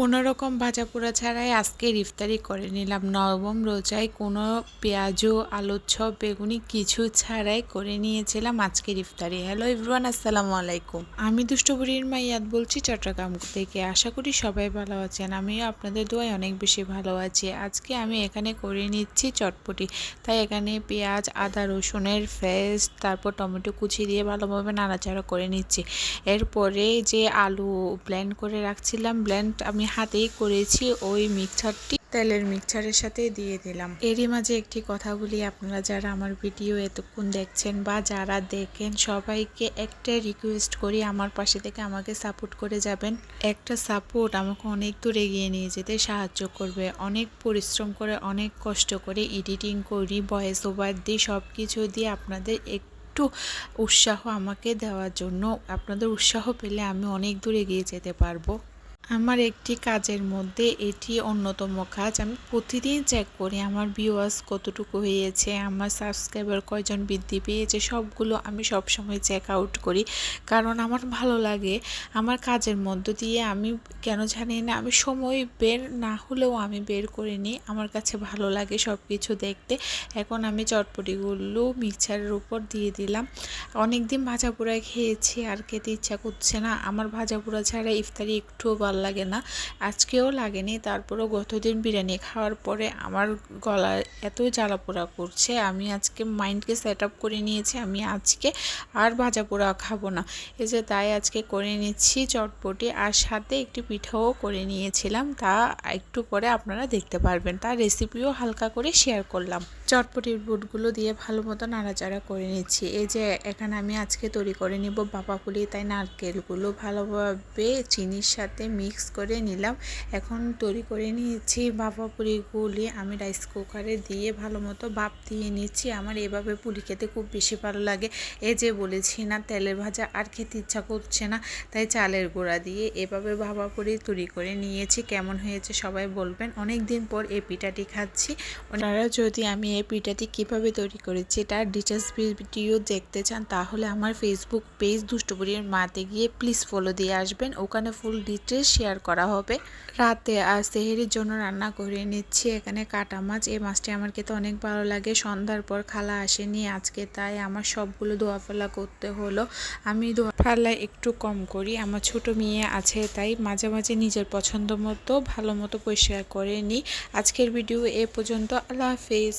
কোনো রকম ভাজা পোড়া ছাড়াই আজকে ইফতারি করে নিলাম। নবম রোজায় কোনো পেঁয়াজও আলুর ছপ বেগুনি কিছু ছাড়াই করে নিয়েছিলাম আজকের ইফতারি। হ্যালো ইভরান আসসালামু আলাইকুম। আমি দুষ্টপুরীর মাইয়াদ বলছি, চট্টগ্রাম থেকে। আশা করি সবাই ভালো আছেন। আমিও আপনাদের দোয়ায় অনেক বেশি ভালো আছি। আজকে আমি এখানে করে নিচ্ছি চটপটি। তাই এখানে পেঁয়াজ, আদা, রসুনের ফেস্ট তারপর টমেটো কুচি দিয়ে ভালোভাবে নাড়াচাড়া করে নিচ্ছি। এরপরে যে আলু ব্লেন্ড করে রাখছিলাম ব্লেন্ড আমি হাতেই করেছি ওই মিক্সচারটি। তেলের মিক্সচারের সাথে দিয়ে দিলাম। এরই মাঝে একটি কথা বলি, আপনারা যারা আমার ভিডিও এতক্ষণ দেখছেন বা যারা দেখেন, সবাইকে একটা রিকোয়েস্ট করি, আমার পাশে থেকে আমাকে সাপোর্ট করে যাবেন। একটা সাপোর্ট আমাকে অনেক দূর এগিয়ে নিয়ে যেতে সাহায্য করবে। অনেক পরিশ্রম করে, অনেক কষ্ট করে এডিটিং করি ভয়েস ওভার দিই সব কিছু দিয়ে আপনাদের এক একটু উৎসাহ আমাকে দেওয়ার জন্য। আপনাদের উৎসাহ পেলে আমি অনেক দূর এগিয়ে যেতে পারব। আমার একটি কাজের মধ্যে এটি অন্যতম কাজ। আমি প্রতিদিন চেক করি আমার ভিউয়ার্স কতটুকু হয়েছে, আমার সাবস্ক্রাইবার কয়জন বৃদ্ধি পেয়েছে, সবগুলো আমি সবসময় চেক আউট করি। কারণ আমার ভালো লাগে আমার কাজের মধ্য দিয়ে আমি কেন জানি না, আমি সময় বের না হলেও আমি বের করে নিই, আমার কাছে ভালো লাগে সব কিছু দেখতে। এখন আমি চটপটিগুলো মিক্সারের উপর দিয়ে দিলাম। অনেক দিন ভাজা পোড়া খেয়েছি, আর খেতে ইচ্ছা করছে না। আমার ভাজা পোড়া ছাড়া ইফতারি একটুও ভালো ভালো লাগে না আজকেও লাগেনি, তারপরেও গতদিন বিরিয়ানি খাওয়ার পরে আমার গলা এত জ্বালা পোড়া করছে, আমি আজকে মাইন্ডকে সেট আপ করে নিয়েছি, আমি আজকে আর ভাজা পোড়া খাব না। এই যে তাই আজকে করে নিচ্ছি চটপটি, আর সাথে একটি পিঠাও করে নিয়েছিলাম, তা একটু পরে আপনারা দেখতে পারবেন। তার রেসিপিও হালকা করে শেয়ার করলাম। চটপটির বুটগুলো দিয়ে ভালো মতো নাড়াচাড়া করে নিচ্ছি। এই যে এখানে আমি আজকে তৈরি করে নিব বাবা পুলি তাই নারকেলগুলো ভালোভাবে চিনির সাথে মিক্স করে নিলাম। এখন তৈরি করে নিয়েছি বাবা পুলিগুলি আমি রাইস কুকারে দিয়ে ভালো মতো ভাপ দিয়ে নিচ্ছি আমার এভাবে পুলি খেতে খুব বেশি ভালো লাগে। এ যে বলেছি না, তেলের ভাজা আর খেতে ইচ্ছা করছে না, তাই চালের গুঁড়া দিয়ে এভাবে ভাবা পুরি তৈরি করে নিয়েছি। কেমন হয়েছে সবাই বলবেন। অনেক দিন পর এই পিঠাটি খাচ্ছি। ওনারা যদি আমি এই পিঠাটি কীভাবে তৈরি করেছি তার ডিটেলস ভিডিও দেখতে চান, তাহলে আমার ফেসবুক পেজ দুষ্টপুরীর মাতে গিয়ে প্লিজ ফলো দিয়ে আসবেন। ওখানে ফুল ডিটেলস শেয়ার করা হবে। রাতে আর সেহেরির জন্য রান্না করে নিচ্ছি এখানে কাটা মাছ। এই মাছটি আমার খেতে অনেক ভালো লাগে। সন্ধ্যার পর খালা আসেনি আজকে, তাই আমার সবগুলো ধোয়া ফেলা করতে হলো। আমি ধোয়া একটু কম করি। আমার ছোট মেয়ে আছে, তাই মাঝে মাঝে নিজের পছন্দ মতো, ভালো মতো পরিষ্কার করে নিই। আজকের ভিডিও এ পর্যন্ত। আল্লাহ হাফিজ।